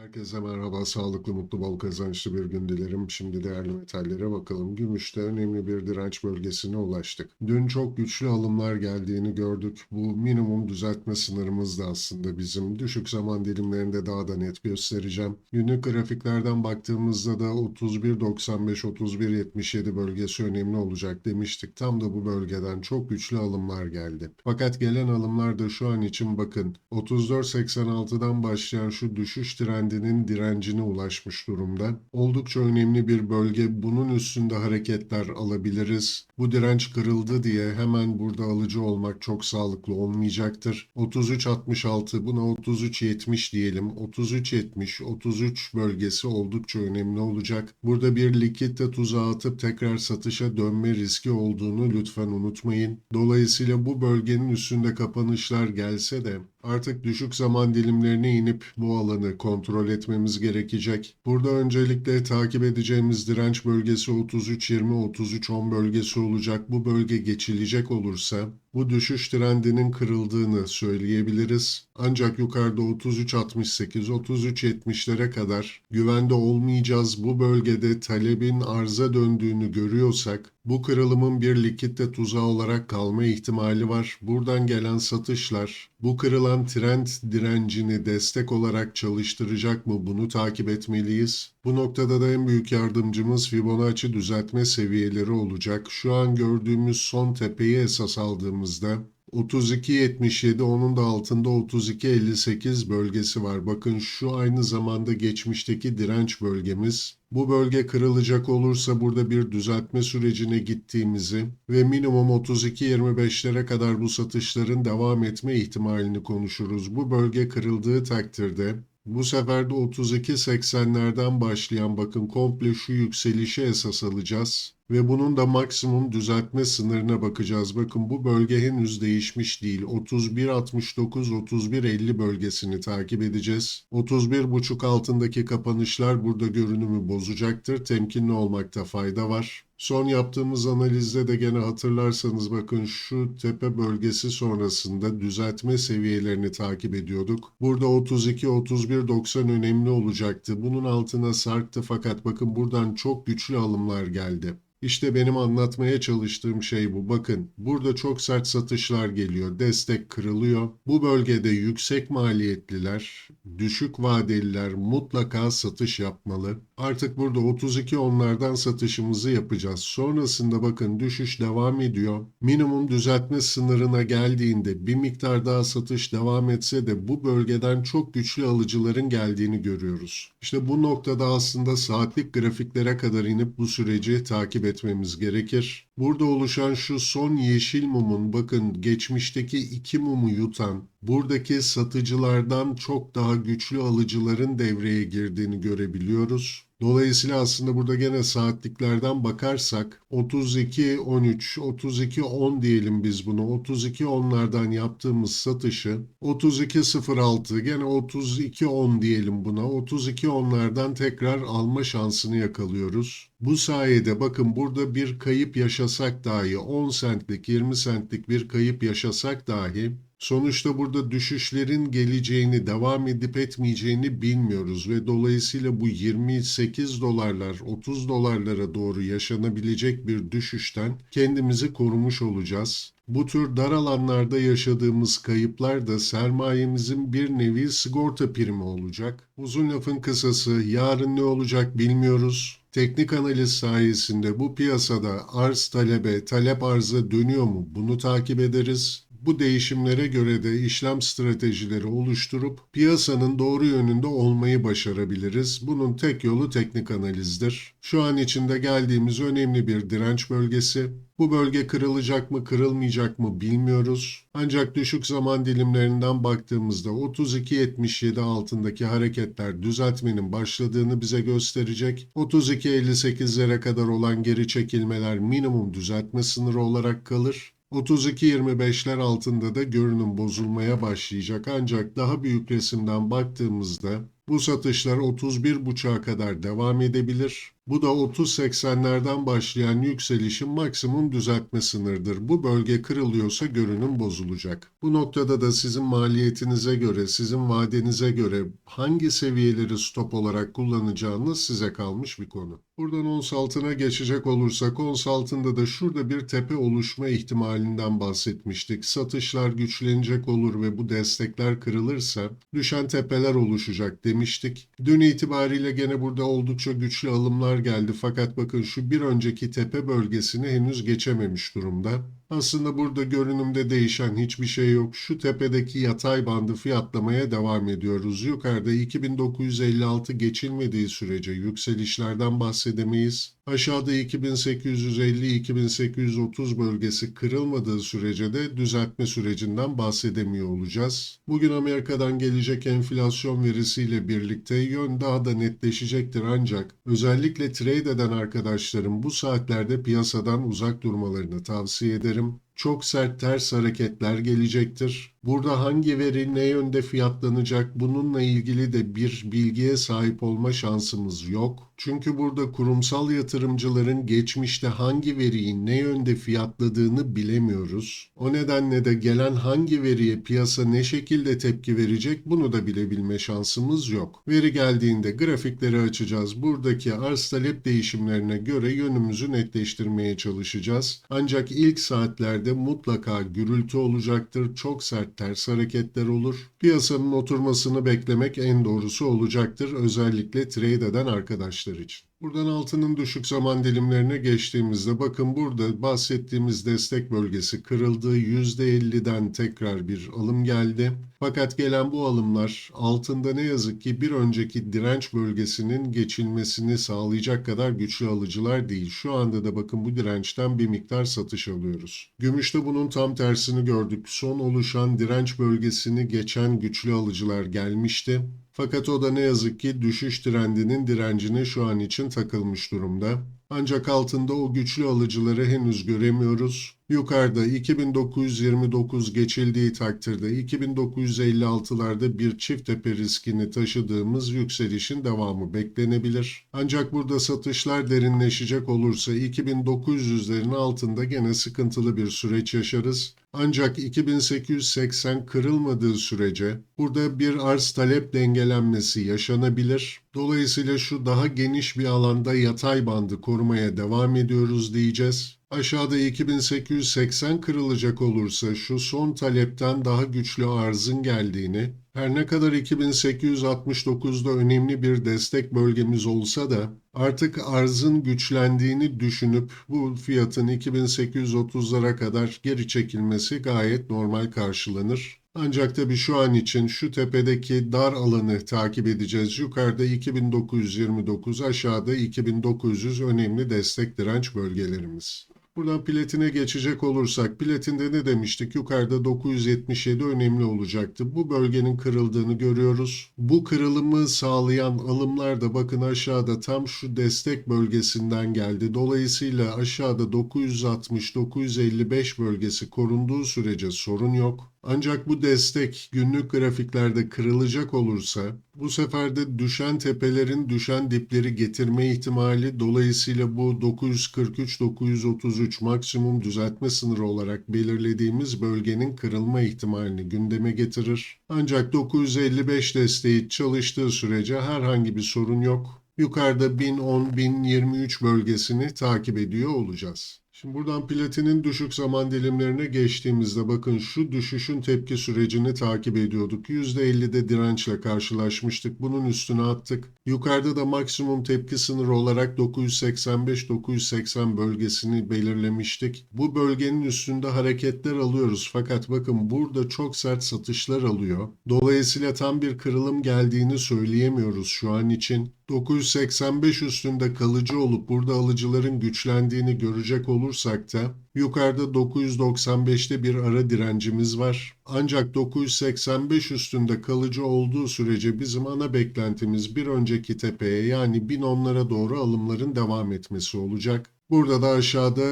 Herkese merhaba, sağlıklı, mutlu, bol kazançlı bir gün dilerim. Şimdi değerli metallere bakalım. Gümüşte önemli bir direnç bölgesine ulaştık. Dün çok güçlü alımlar geldiğini gördük. Bu minimum düzeltme sınırımız da aslında bizim. Düşük zaman dilimlerinde daha da net göstereceğim. Günlük grafiklerden baktığımızda da 31.95-31.77 bölgesi önemli olacak demiştik. Tam da bu bölgeden çok güçlü alımlar geldi. Fakat gelen alımlar da şu an için bakın 34.86'dan başlayan şu düşüş trendinin direncine ulaşmış durumda. Oldukça önemli bir bölge. Bunun üstünde hareketler alabiliriz. Bu direnç kırıldı diye hemen burada alıcı olmak çok sağlıklı olmayacaktır. 33.66 buna 33.70 diyelim. 33.70 33 bölgesi oldukça önemli olacak. Burada bir likitte tuzağa atıp tekrar satışa dönme riski olduğunu lütfen unutmayın. Dolayısıyla bu bölgenin üstünde kapanışlar gelse de Artık düşük zaman dilimlerine inip bu alanı kontrol etmemiz gerekecek. Burada öncelikle takip edeceğimiz direnç bölgesi 33-20-33-10 bölgesi olacak. Bu bölge geçilecek olursa bu düşüş trendinin kırıldığını söyleyebiliriz. Ancak yukarıda 33.68-33.70'lere kadar güvende olmayacağız. Bu bölgede talebin arza döndüğünü görüyorsak bu kırılımın bir likitte tuzağı olarak kalma ihtimali var. Buradan gelen satışlar bu kırılan trend direncini destek olarak çalıştıracak mı bunu takip etmeliyiz. Bu noktada da en büyük yardımcımız Fibonacci düzeltme seviyeleri olacak. Şu an gördüğümüz son tepeyi esas aldığımızda 32.77 onun da altında 32.58 bölgesi var. Bakın şu aynı zamanda geçmişteki direnç bölgemiz. Bu bölge kırılacak olursa burada bir düzeltme sürecine gittiğimizi ve minimum 32.25'lere kadar bu satışların devam etme ihtimalini konuşuruz. Bu bölge kırıldığı takdirde bu sefer de 32.80'lerden başlayan bakın komple şu yükselişi esas alacağız. Ve bunun da maksimum düzeltme sınırına bakacağız. Bakın bu bölge henüz değişmiş değil. 31.69-31.50 bölgesini takip edeceğiz. 31.5 altındaki kapanışlar burada görünümü bozacaktır. Temkinli olmakta fayda var. Son yaptığımız analizde de gene hatırlarsanız bakın şu tepe bölgesi sonrasında düzeltme seviyelerini takip ediyorduk. Burada 32-31-90 önemli olacaktı. Bunun altına sarktı fakat bakın buradan çok güçlü alımlar geldi. İşte benim anlatmaya çalıştığım şey bu. Bakın burada çok sert satışlar geliyor. Destek kırılıyor. Bu bölgede yüksek maliyetliler, düşük vadeliler mutlaka satış yapmalı. Artık burada 32 onlardan satışımızı yapacağız. Sonrasında bakın düşüş devam ediyor. Minimum düzeltme sınırına geldiğinde bir miktar daha satış devam etse de bu bölgeden çok güçlü alıcıların geldiğini görüyoruz. İşte bu noktada aslında saatlik grafiklere kadar inip bu süreci takip etmemiz gerekir. Burada oluşan şu son yeşil mumun bakın geçmişteki iki mumu yutan buradaki satıcılardan çok daha güçlü alıcıların devreye girdiğini görebiliyoruz. Dolayısıyla aslında burada gene saatliklerden bakarsak 32 13 32 10 diyelim biz bunu 32 onlardan yaptığımız satışı 32 06 gene 32 10 diyelim buna 32 onlardan tekrar alma şansını yakalıyoruz. Bu sayede bakın burada bir kayıp yaşasak dahi 10 centlik 20 centlik bir kayıp yaşasak dahi Sonuçta burada düşüşlerin geleceğini, devam edip etmeyeceğini bilmiyoruz ve dolayısıyla bu 28 dolarlar, 30 dolarlara doğru yaşanabilecek bir düşüşten kendimizi korumuş olacağız. Bu tür dar alanlarda yaşadığımız kayıplar da sermayemizin bir nevi sigorta primi olacak. Uzun lafın kısası yarın ne olacak bilmiyoruz. Teknik analiz sayesinde bu piyasada arz talebe, talep arza dönüyor mu bunu takip ederiz. Bu değişimlere göre de işlem stratejileri oluşturup piyasanın doğru yönünde olmayı başarabiliriz. Bunun tek yolu teknik analizdir. Şu an içinde geldiğimiz önemli bir direnç bölgesi. Bu bölge kırılacak mı, kırılmayacak mı bilmiyoruz. Ancak düşük zaman dilimlerinden baktığımızda 32.77 altındaki hareketler düzeltmenin başladığını bize gösterecek. 32.58'lere kadar olan geri çekilmeler minimum düzeltme sınırı olarak kalır. 32-25'ler altında da görünüm bozulmaya başlayacak. Ancak daha büyük resimden baktığımızda Bu satışlar 31.5'a kadar devam edebilir. Bu da 30-80'lerden başlayan yükselişin maksimum düzeltme sınırıdır. Bu bölge kırılıyorsa görünüm bozulacak. Bu noktada da sizin maliyetinize göre, sizin vadenize göre hangi seviyeleri stop olarak kullanacağınız size kalmış bir konu. Buradan ons altına geçecek olursak ons altında da şurada bir tepe oluşma ihtimalinden bahsetmiştik. Satışlar güçlenecek olur ve bu destekler kırılırsa düşen tepeler oluşacak demiştik. Dün itibariyle gene burada oldukça güçlü alımlar geldi fakat bakın şu bir önceki tepe bölgesini henüz geçememiş durumda. Aslında burada görünümde değişen hiçbir şey yok. Şu tepedeki yatay bandı fiyatlamaya devam ediyoruz. Yukarıda 2956 geçilmediği sürece yükselişlerden bahsedemeyiz. Aşağıda 2850-2830 bölgesi kırılmadığı sürece de düzeltme sürecinden bahsedemiyor olacağız. Bugün Amerika'dan gelecek enflasyon verisiyle birlikte yön daha da netleşecektir ancak özellikle trade eden arkadaşlarım bu saatlerde piyasadan uzak durmalarını tavsiye ederim çok sert ters hareketler gelecektir. Burada hangi veri ne yönde fiyatlanacak bununla ilgili de bir bilgiye sahip olma şansımız yok. Çünkü burada kurumsal yatırımcıların geçmişte hangi veriyi ne yönde fiyatladığını bilemiyoruz. O nedenle de gelen hangi veriye piyasa ne şekilde tepki verecek bunu da bilebilme şansımız yok. Veri geldiğinde grafikleri açacağız. Buradaki arz talep değişimlerine göre yönümüzü netleştirmeye çalışacağız. Ancak ilk saatlerde mutlaka gürültü olacaktır. Çok sert ters hareketler olur. Piyasanın oturmasını beklemek en doğrusu olacaktır. Özellikle trade eden arkadaşlar için. Buradan altının düşük zaman dilimlerine geçtiğimizde bakın burada bahsettiğimiz destek bölgesi kırıldı. %50'den tekrar bir alım geldi. Fakat gelen bu alımlar altında ne yazık ki bir önceki direnç bölgesinin geçilmesini sağlayacak kadar güçlü alıcılar değil. Şu anda da bakın bu dirençten bir miktar satış alıyoruz. Gümüşte bunun tam tersini gördük. Son oluşan direnç bölgesini geçen güçlü alıcılar gelmişti. Fakat o da ne yazık ki düşüş trendinin direncine şu an için takılmış durumda. Ancak altında o güçlü alıcıları henüz göremiyoruz. Yukarıda 2929 geçildiği takdirde 2956'larda bir çift tepe riskini taşıdığımız yükselişin devamı beklenebilir. Ancak burada satışlar derinleşecek olursa 2900'lerin altında gene sıkıntılı bir süreç yaşarız. Ancak 2880 kırılmadığı sürece burada bir arz talep dengelenmesi yaşanabilir. Dolayısıyla şu daha geniş bir alanda yatay bandı korumaya devam ediyoruz diyeceğiz. Aşağıda 2880 kırılacak olursa şu son talepten daha güçlü arzın geldiğini, her ne kadar 2869'da önemli bir destek bölgemiz olsa da artık arzın güçlendiğini düşünüp bu fiyatın 2830'lara kadar geri çekilmesi gayet normal karşılanır. Ancak tabii şu an için şu tepedeki dar alanı takip edeceğiz. Yukarıda 2929, aşağıda 2900 önemli destek direnç bölgelerimiz. Buradan platine geçecek olursak platinde ne demiştik? Yukarıda 977 önemli olacaktı. Bu bölgenin kırıldığını görüyoruz. Bu kırılımı sağlayan alımlar da bakın aşağıda tam şu destek bölgesinden geldi. Dolayısıyla aşağıda 960-955 bölgesi korunduğu sürece sorun yok. Ancak bu destek günlük grafiklerde kırılacak olursa bu sefer de düşen tepelerin düşen dipleri getirme ihtimali dolayısıyla bu 943-933 maksimum düzeltme sınırı olarak belirlediğimiz bölgenin kırılma ihtimalini gündeme getirir. Ancak 955 desteği çalıştığı sürece herhangi bir sorun yok. Yukarıda 1010-1023 bölgesini takip ediyor olacağız. Şimdi buradan platinin düşük zaman dilimlerine geçtiğimizde bakın şu düşüşün tepki sürecini takip ediyorduk. %50'de dirençle karşılaşmıştık. Bunun üstüne attık. Yukarıda da maksimum tepki sınırı olarak 985-980 bölgesini belirlemiştik. Bu bölgenin üstünde hareketler alıyoruz. Fakat bakın burada çok sert satışlar alıyor. Dolayısıyla tam bir kırılım geldiğini söyleyemiyoruz şu an için. 985 üstünde kalıcı olup burada alıcıların güçlendiğini görecek olursak da yukarıda 995'te bir ara direncimiz var. Ancak 985 üstünde kalıcı olduğu sürece bizim ana beklentimiz bir önceki tepeye yani 1010'lara doğru alımların devam etmesi olacak. Burada da aşağıda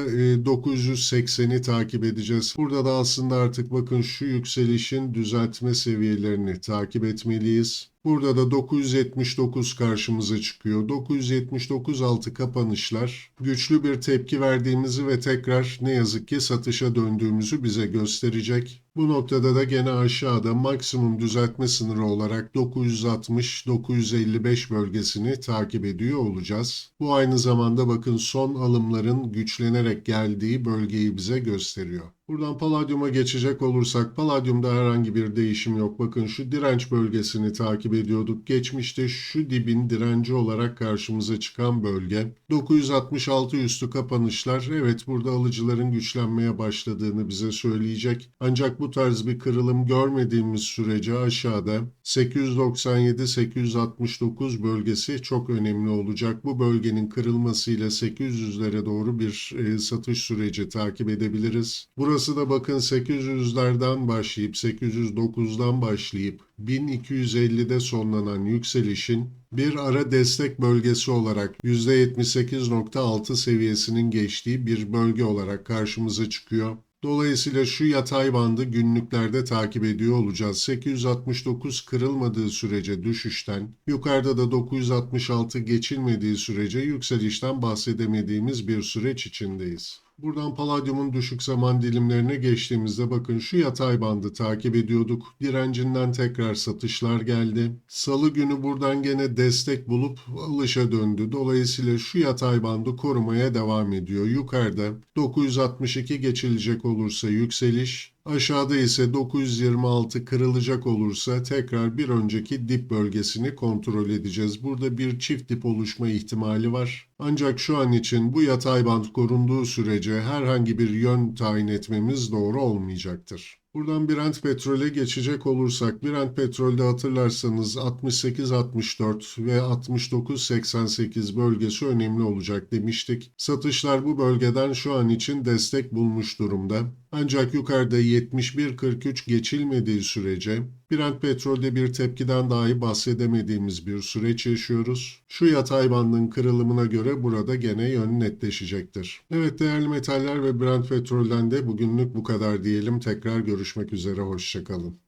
980'i takip edeceğiz. Burada da aslında artık bakın şu yükselişin düzeltme seviyelerini takip etmeliyiz. Burada da 979 karşımıza çıkıyor. 979 altı kapanışlar güçlü bir tepki verdiğimizi ve tekrar ne yazık ki satışa döndüğümüzü bize gösterecek. Bu noktada da gene aşağıda maksimum düzeltme sınırı olarak 960-955 bölgesini takip ediyor olacağız. Bu aynı zamanda bakın son alımların güçlenerek geldiği bölgeyi bize gösteriyor. Buradan paladyuma geçecek olursak paladyumda herhangi bir değişim yok. Bakın şu direnç bölgesini takip ediyorduk. Geçmişte şu dibin direnci olarak karşımıza çıkan bölge. 966 üstü kapanışlar evet burada alıcıların güçlenmeye başladığını bize söyleyecek. Ancak bu tarz bir kırılım görmediğimiz sürece aşağıda 897-869 bölgesi çok önemli olacak. Bu bölgenin kırılmasıyla 800'lere doğru bir e, satış süreci takip edebiliriz. Burası da bakın 800'lerden başlayıp 809'dan başlayıp 1250'de sonlanan yükselişin bir ara destek bölgesi olarak %78.6 seviyesinin geçtiği bir bölge olarak karşımıza çıkıyor. Dolayısıyla şu yatay bandı günlüklerde takip ediyor olacağız. 869 kırılmadığı sürece düşüşten, yukarıda da 966 geçilmediği sürece yükselişten bahsedemediğimiz bir süreç içindeyiz. Buradan paladyumun düşük zaman dilimlerine geçtiğimizde bakın şu yatay bandı takip ediyorduk. Direncinden tekrar satışlar geldi. Salı günü buradan gene destek bulup alışa döndü. Dolayısıyla şu yatay bandı korumaya devam ediyor. Yukarıda 962 geçilecek olursa yükseliş, Aşağıda ise 926 kırılacak olursa tekrar bir önceki dip bölgesini kontrol edeceğiz. Burada bir çift dip oluşma ihtimali var. Ancak şu an için bu yatay band korunduğu sürece herhangi bir yön tayin etmemiz doğru olmayacaktır. Buradan Brent petrole geçecek olursak Brent petrolde hatırlarsanız 68-64 ve 69-88 bölgesi önemli olacak demiştik. Satışlar bu bölgeden şu an için destek bulmuş durumda. Ancak yukarıda 71-43 geçilmediği sürece Brent petrolde bir tepkiden dahi bahsedemediğimiz bir süreç yaşıyoruz. Şu yatay bandın kırılımına göre burada gene yön netleşecektir. Evet değerli metaller ve Brent petrolden de bugünlük bu kadar diyelim. Tekrar görüşmek üzere, hoşçakalın.